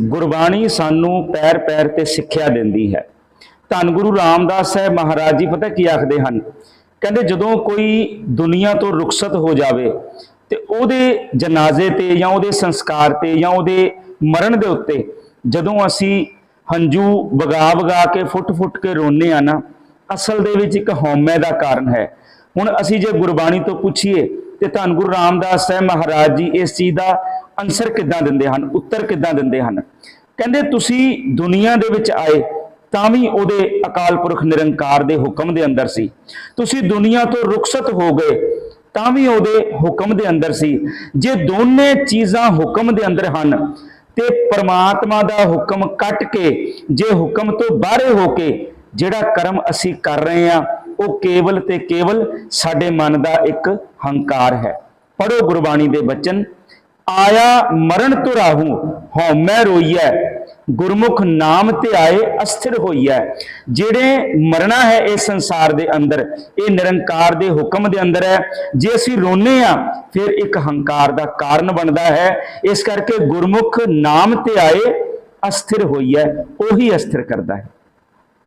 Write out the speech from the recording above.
ਗੁਰਬਾਣੀ ਸਾਨੂੰ ਪੈਰ ਪੈਰ ਤੇ ਸਿੱਖਿਆ ਦਿੰਦੀ ਹੈ। ਧੰਨ ਗੁਰੂ ਰਾਮਦਾਸ ਸਾਹਿਬ ਮਹਾਰਾਜ ਜੀ, ਪਤਾ ਕੀ ਆਖਦੇ ਹਨ? ਕਹਿੰਦੇ ਜਦੋਂ ਕੋਈ ਦੁਨੀਆ ਤੋਂ ਰੁਖਸਤ ਹੋ ਜਾਵੇ ਤੇ ਉਹਦੇ ਜਨਾਜ਼ੇ ਤੇ ਜਾਂ ਉਹਦੇ ਸੰਸਕਾਰ ਤੇ ਜਾਂ ਉਹਦੇ ਮਰਨ ਦੇ ਉੱਤੇ ਜਦੋਂ ਅਸੀਂ ਹੰਝੂ ਵਗਾ ਵਗਾ ਕੇ, ਫੁੱਟ ਫੁੱਟ ਕੇ ਰੋਨੇ ਆ ਨਾ, ਅਸਲ ਦੇ ਵਿੱਚ ਇੱਕ ਹਉਮੈ ਦਾ ਕਾਰਨ ਹੈ। ਹੁਣ ਅਸੀਂ ਜੇ ਗੁਰਬਾਣੀ ਤੋਂ ਪੁੱਛੀਏ ਤੇ ਧੰਨ ਗੁਰੂ ਰਾਮਦਾਸ ਸਾਹਿਬ ਮਹਾਰਾਜ ਜੀ ਇਸ ਚੀਜ਼ ਦਾ ਅਨਸਰ ਕਿੱਦਾਂ ਦਿੰਦੇ ਹਨ, ਉੱਤਰ ਕਿੱਦਾਂ ਦਿੰਦੇ ਹਨ? ਕਹਿੰਦੇ ਤੁਸੀਂ ਦੁਨੀਆ ਦੇ ਵਿੱਚ ਆਏ ਤਾਂ ਵੀ ਉਹਦੇ ਅਕਾਲ ਪੁਰਖ ਨਿਰੰਕਾਰ ਦੇ ਹੁਕਮ ਦੇ ਅੰਦਰ ਸੀ। ਤੁਸੀਂ ਦੁਨੀਆ ਤੋਂ ਰੁਖਸਤ ਹੋ ਗਏ ਤਾਂ ਵੀ ਉਹਦੇ ਹੁਕਮ ਦੇ ਅੰਦਰ ਸੀ। ਜੇ ਦੋਨੇ ਚੀਜ਼ਾਂ ਹੁਕਮ ਦੇ ਅੰਦਰ ਹਨ, ਤੇ ਪ੍ਰਮਾਤਮਾ ਦਾ ਹੁਕਮ ਕੱਟ ਕੇ, ਜੇ ਹੁਕਮ ਤੋਂ ਬਾਹਰੇ ਹੋ ਕੇ ਜਿਹੜਾ ਕਰਮ ਅਸੀਂ ਕਰ ਰਹੇ ਹਾਂ, ਉਹ ਕੇਵਲ ਤੇ ਕੇਵਲ ਸਾਡੇ ਮਨ ਦਾ ਇੱਕ ਹੰਕਾਰ ਹੈ। ਪੜੋ ਗੁਰਬਾਣੀ ਦੇ ਬਚਨ ਆਇਆ ਮਰਨ ਤੁਰਾਹੂ ਹਉਮੈ ਰੋਈਐ, ਗੁਰਮੁਖ ਨਾਮ ਤੇ ਆਏ ਅਸਥਿਰ ਹੋਈਐ। ਜਿਹੜੇ ਮਰਨਾ ਹੈ ਇਸ ਸੰਸਾਰ ਦੇ ਅੰਦਰ, ਇਹ ਨਿਰੰਕਾਰ ਦੇ ਹੁਕਮ ਦੇ ਅੰਦਰ ਹੈ। ਜੇ ਅਸੀਂ ਰੋਨੇ ਆ ਫਿਰ ਇੱਕ ਹੰਕਾਰ ਦਾ ਕਾਰਨ ਬਣਦਾ ਹੈ। ਇਸ ਕਰਕੇ ਗੁਰਮੁਖ ਨਾਮ ਤੇ ਆਏ ਅਸਥਿਰ ਹੋਈਐ, ਉਹੀ ਅਸਥਿਰ ਕਰਦਾ ਹੈ।